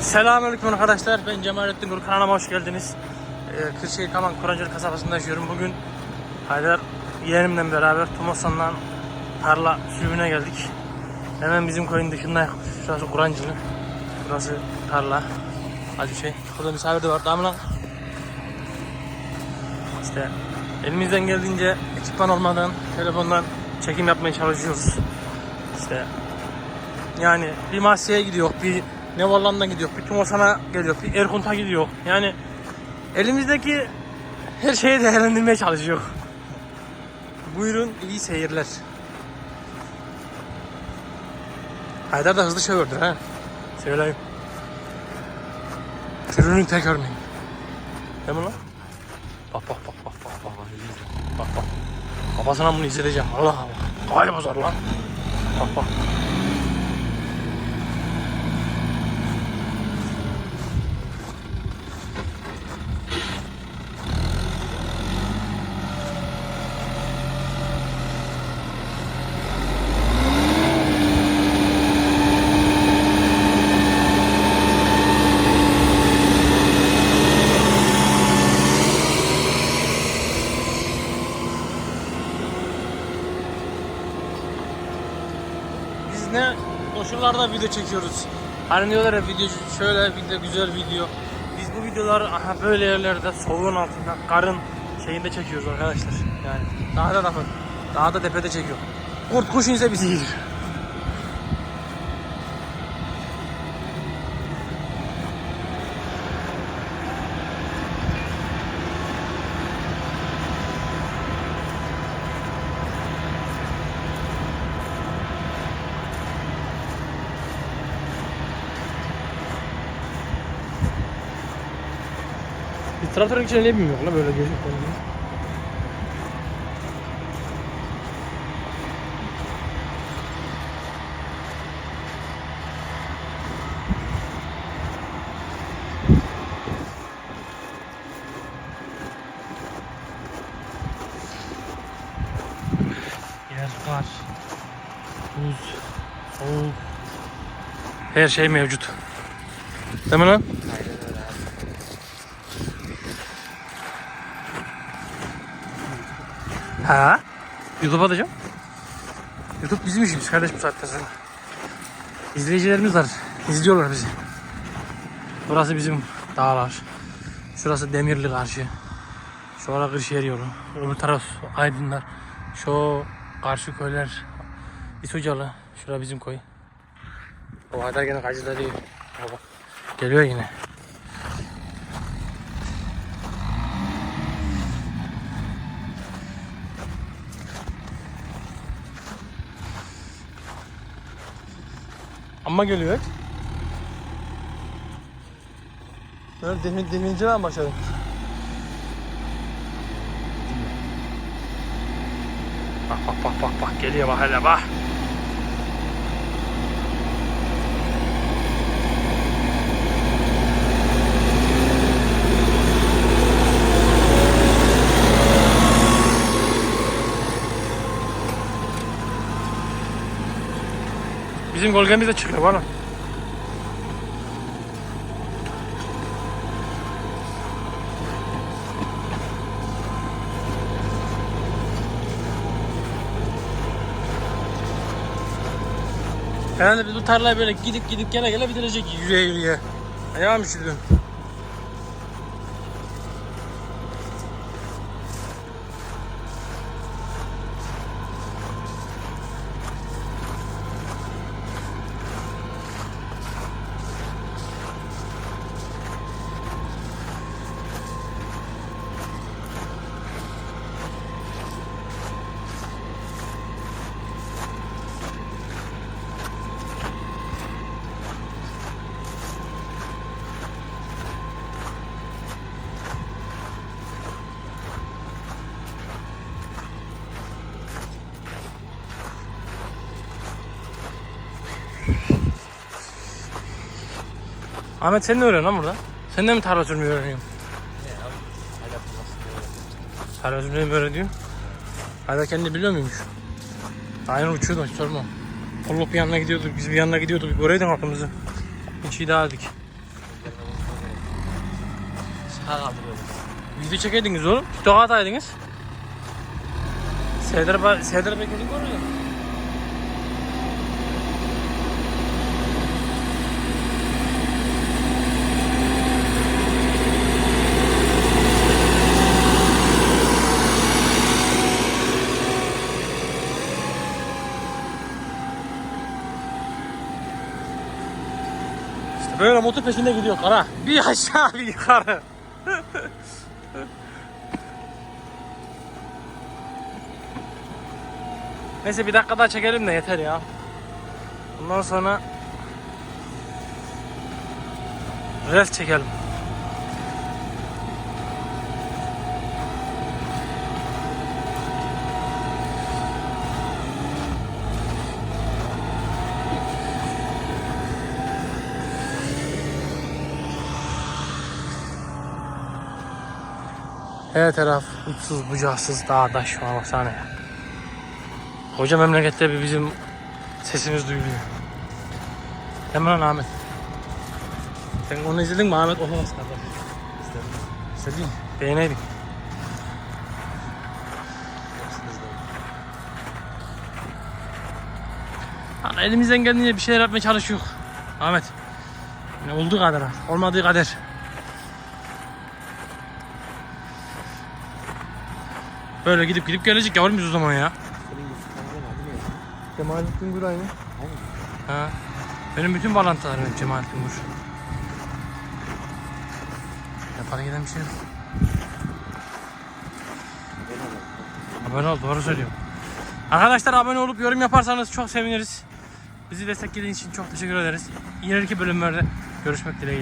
Selamünaleyküm arkadaşlar. Ben Cemalettin Gür. Kanalıma hoş geldiniz. Ee, Kırşehir Kaman Kurancılı kasabasında yaşıyorum. Bugün Haydar yeğenimle beraber Tomosan'dan tarla sürümüne geldik. Hemen bizim koyun dışında şurası Kurancılı. Burası tarla. Hadi şey. Burada misafir de var. Tamam lan. İşte elimizden geldiğince ekipman olmadan telefondan çekim yapmaya çalışıyoruz. İşte yani bir Masya'ya gidiyor, bir Nevallan'dan gidiyor, bir Tumosan'a geliyor, bir Erkunt'a gidiyor. Yani elimizdeki her şeyi değerlendirmeye çalışıyor. Buyurun iyi seyirler. Haydar da hızlı şofördür ha. Söyleyeyim. Türünün tek örneği. Değil mi lan? Bak bak bak bak bak bak bak. Bak bak. Babasına bunu izleteceğim. Allah Allah. Galiba bozar lan. Bak bak. Ne koşullarda video çekiyoruz. Hani diyorlar ya video şöyle video güzel video. Biz bu videoları aha böyle yerlerde soğuğun altında karın şeyinde çekiyoruz arkadaşlar. Yani dağda da dağda tepede çekiyor. Kurt kuş inse bizi. Traktörün içine ne bilmiyorum lan böyle gözük var. Buz, soğuk. Her şey mevcut. Değil mi lan? Ha? YouTube atacağım. YouTube bizim işimiz kardeş bu saatten sonra. İzleyicilerimiz var. İzliyorlar bizi. Burası bizim dağlar. Şurası Demirli karşı. Şu ara Kırşehir yolu. Öbür taraf Aydınlar. Şu karşı köyler. İsocalı. Şura bizim koy. O Haydar gene değil. Baba. Geliyor yine. Amma geliyor. Böyle demin, demince ben başladım. Bak bak bak bak bak geliyor bak hele bak. Bizim gölgemiz de çıkıyor bana. Herhalde biz bu tarlayı böyle gidip gidip gele gele bitirecek yürüye yürüye. Ayağım üşüdü. Ahmet sen ne öğreniyorsun lan burada? Sen de mi tarla sürmeyi öğreniyorsun? Tarla sürmeyi mi öğreniyorsun? Hala kendi biliyor muymuş? Aynen uçuyordu hiç sorma. Kolluk bir yanına gidiyorduk, biz bir yanına gidiyorduk. Göreydin aklımızı. Hiç iyi değildik. Şaka kaldırıyorum. Video çekeydiniz oğlum. TikTok'a ataydınız. Serdar, Serdar Bekir'in konuyu. Böyle motor peşinde gidiyor kara. Bir aşağı bir yukarı. Neyse bir dakika daha çekelim de yeter ya. Ondan sonra Ref çekelim. Her taraf uçsuz bucaksız dağ taş şuna baksana ya. Koca memlekette bir bizim sesimiz duyuluyor. Hemen Ahmet. Sen onu izledin mi Ahmet? Oha kardeş. İzledin. Beğeneydin. Hani elimizden geldiğince bir şeyler yapmaya çalışıyor. Ahmet. Yani olduğu kadar. Olmadığı kadar. Böyle gidip gidip gelecek yavrum biz o zaman ya. Cemalettin Gür aynı. Ha. Benim bütün bağlantılarım hep Cemalettin Gür. Yapara giden bir şey yok. Abone ol doğru söylüyorum. Arkadaşlar abone olup yorum yaparsanız çok seviniriz. Bizi desteklediğiniz için çok teşekkür ederiz. İleriki bölümlerde görüşmek dileğiyle.